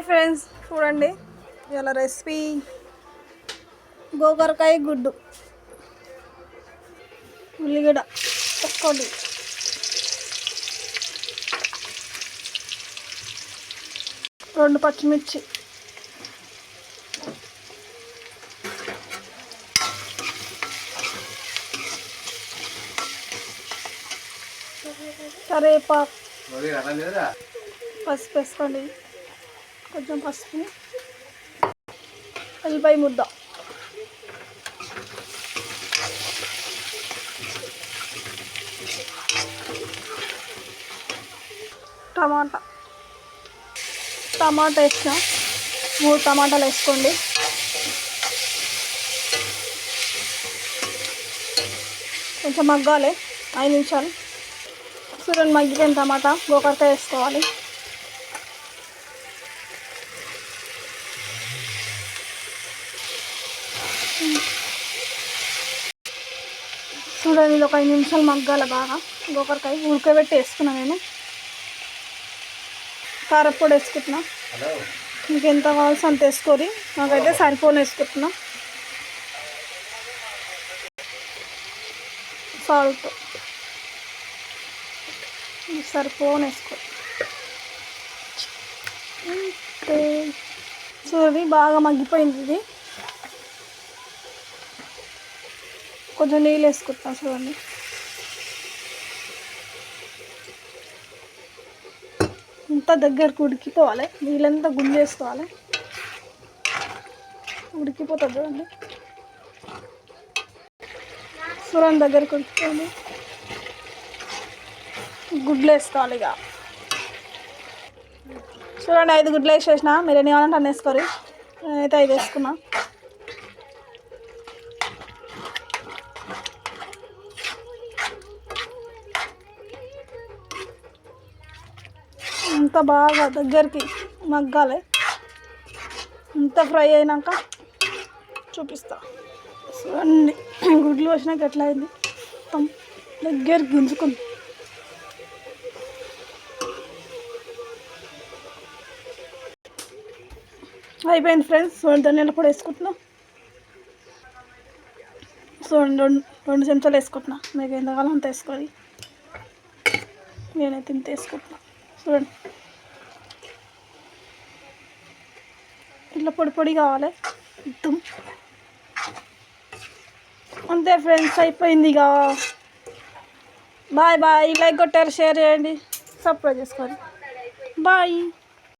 Hi friends చూడండి. ఇలా recipe గోకరకాయ గుడ్డు ఉల్లిగడ్డ ఒక్కటి రెండు పచ్చిమిర్చి కరేపాకు పసుపు వేసుకోండి. కొంచెం పసుపు ఉల్లిపాయ ముద్ద. టమాటా. టమాటా వేసిన. మూడు టమాటాలు వేసుకోండి. కొంచెం మగ్గాలి. ఐదు నిమిషాలు. చూడండి మగ్గిపోయిన టమాటా. గోకరకాయ వేసుకోవాలి. చూడండి ఇది ఒక ఐదు నిమిషాలు మగ్గాల బాగా. గోకరకాయ ఉడకబెట్టి వేసుకున్నా నేను. కారప్పొడి వేసుకుంటున్నా. మీకు ఎంత కావాల్సి అంత వేసుకోరి. నాకైతే సరిపోని వేసుకుంటున్నా. సాల్ట్. సరిపోని వేసుకో. చూడండి బాగా మగ్గిపోయింది ఇది. కొంచెం నీళ్ళు వేసుకుంటున్నా చూడండి. అంత దగ్గరకు ఉడికిపోవాలి. నీళ్ళంతా గుంజేసుకోవాలి. ఉడికిపోతుంది చూడండి. చూడండి దగ్గరకు ఉడికిపోయింది. గుడ్లు వేసుకోవాలి ఇక. చూడండి ఐదు గుడ్లు వేసేసిన. మీరు ఎన్ని కావాలంటే అన్ని వేసుకోరు నేనైతే ఐదు వేసుకున్నా. అంత బాగా దగ్గరికి మగ్గాలి. అంత ఫ్రై అయినాక చూపిస్తా. చూడండి గుడ్లు వచ్చినాక ఎట్లా అయింది? మొత్తం దగ్గరికి గుంజుకుంది. అయిపోయింది ఫ్రెండ్స్ చూడండి ధనియాలు కూడా వేసుకుంటున్నా. చూడండి రెండు రెండు చెంచాలు వేసుకుంటున్నా. మీకు ఎంతకాలం అంత వేసుకోవాలి. నేనైతే ఇంత వేసుకుంటున్నా. చూడండి. ఇట్లా పొడి పొడి కావాలి. మొత్తం. అంతే ఫ్రెండ్స్ అయిపోయింది ఇక. బాయ్ బాయ్ లైక్ కొట్టారు షేర్ చేయండి. సబ్స్క్రైబ్ చేసుకోండి. బాయ్